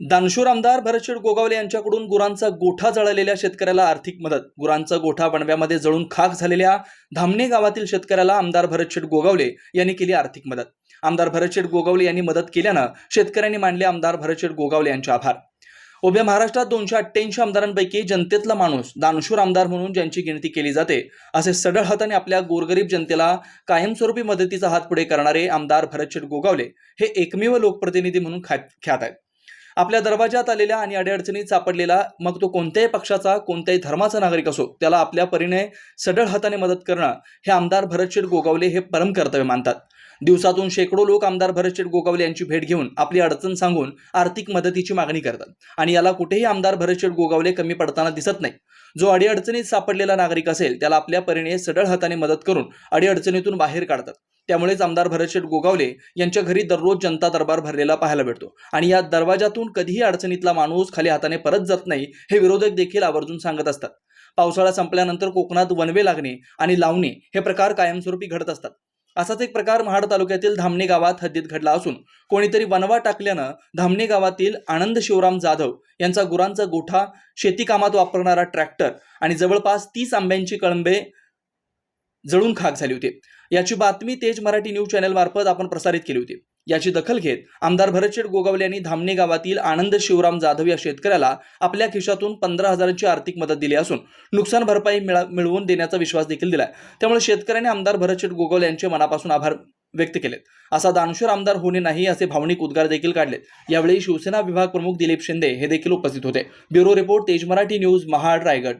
दानशूर आमदार भरतशेठ गोगावले यांच्याकडून गुरांचा गोठा जळलेल्या शेतकऱ्याला आर्थिक मदत. गुरांचा गोठा बनव्यामध्ये जळून खाक झालेल्या धामणे गावातील शेतकऱ्याला आमदार भरतशेठ गोगावले यांनी केली आर्थिक मदत. आमदार भरतशेठ गोगावले यांनी मदत केल्यानं शेतकऱ्यांनी मानले आमदार भरतशेठ गोगावले यांचे आभार. उभ्या महाराष्ट्रात दोनशे अठ्ठ्याऐंशी आमदारांपैकी जनतेतला माणूस दानशूर आमदार म्हणून ज्यांची गिनती केली जाते असे सडळ हाताने आपल्या गोरगरीब जनतेला कायमस्वरूपी मदतीचा हात पुढे करणारे आमदार भरतशेठ गोगावले हे एकमेव लोकप्रतिनिधी म्हणून ख्यात ख्यात आहेत. आपल्या दरवाजात आलेल्या आणि अडीअडचणीत सापडलेला मग तो कोणत्याही पक्षाचा कोणत्याही धर्माचा नागरिक असो त्याला आपल्या परीने सडळ हाताने मदत करणं हे आमदार भरतशेठ गोगावले हे परम कर्तव्य मानतात. दिवसातून शेकडो लोक आमदार भरतशेठ गोगावले यांची भेट घेऊन आपली अडचण सांगून आर्थिक मदतीची मागणी करतात. आणि याला कुठेही आमदार भरतशेठ गोगावले कमी पडताना दिसत नाही. जो अडीअडचणीत सापडलेला नागरिक असेल त्याला आपल्या परीने सडळ हाताने मदत करून अडीअडचणीतून बाहेर काढतात. त्यामुळेच आमदार भरतशेठ गोगावले यांच्या घरी दररोज जनता दरबार भरलेला पाहायला भेटतो. आणि या दरवाजातून कधीही अडचणीतला माणूस खाली हाताने परत जात नाही हे विरोधक देखील आवर्जून सांगत असतात. पावसाळा संपल्यानंतर कोकणात वनवे लागणे आणि लावणे हे प्रकार कायमस्वरूपी घडत असतात. असाच एक प्रकार महाड तालुक्यातील धामणे गावात हद्दीत घडला असून कोणीतरी वनवा टाकल्यानं धामणे गावातील आनंद शिवराम जाधव यांचा गुरांचा गोठा शेतीकामात वापरणारा ट्रॅक्टर आणि जवळपास तीस आंब्यांची कळंबे जळून खाक झाली होती. याची बातमी तेज मराठी न्यूज चॅनल मार्फत आपण प्रसारित केली होती. याची दखल घेत आमदार भरतशेठ गोगावले यांनी धामणे गावातील आनंद शिवराम जाधव या शेतकऱ्याला आपल्या खिशातून पंधरा हजारांची आर्थिक मदत दिली असून नुकसान भरपाई मिळा मिळवून देण्याचा विश्वास देखील दिला त्यामुळे शेतकऱ्यांनी आमदार भरतशेठ गोगावले यांचे मनापासून आभार व्यक्त केलेत. असा दानशूर आमदार होणे नाही असे भावनिक उद्गार देखील काढलेत. यावेळी शिवसेना विभाग प्रमुख दिलीप शिंदे हे देखील उपस्थित होते. ब्युरो रिपोर्ट तेज मराठी न्यूज महाड रायगड.